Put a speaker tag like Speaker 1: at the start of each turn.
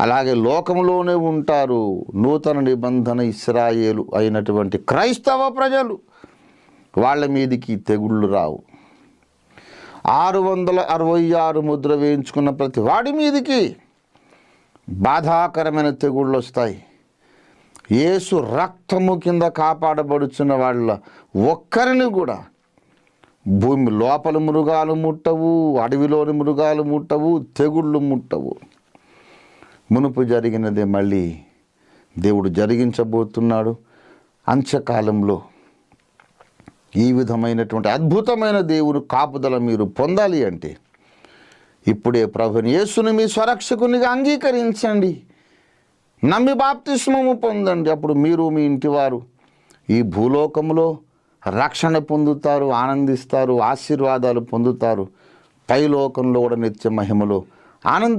Speaker 1: అలాగే లోకంలోనే ఉంటారు నూతన నిబంధన ఇస్రాయేలు అయినటువంటి క్రైస్తవ ప్రజలు. వాళ్ళ మీదికి తెగుళ్ళు రావు. ఆరు వందల అరవై ఆరు ముద్ర వేయించుకున్న ప్రతి వాడి మీదికి బాధాకరమైన తెగుళ్ళు వస్తాయి. యేసు రక్తము కింద కాపాడబడుచున్న వాళ్ళ ఒక్కరిని కూడా భూమి లోపల మృగాలు ముట్టవు అడవిలోని మృగాలు ముట్టవు తెగుళ్ళు ముట్టవు. మునుపు జరిగినదే మళ్ళీ దేవుడు జరిగించబోతున్నాడు. అంత్యకాలంలో ఈ విధమైనటువంటి అద్భుతమైన దేవుని కాపుదల మీరు పొందాలి అంటే ఇప్పుడే ప్రభుని యేసుని మీ స్వరక్షకునిగా అంగీకరించండి. నమ్మి బాప్తిస్మము పొందండి. అప్పుడు మీరు మీ ఇంటివారు ఈ భూలోకంలో రక్షణ పొందుతారు ఆనందిస్తారు ఆశీర్వాదాలు పొందుతారు. పైలోకంలో కూడా నిత్య మహిమలో ఆనంది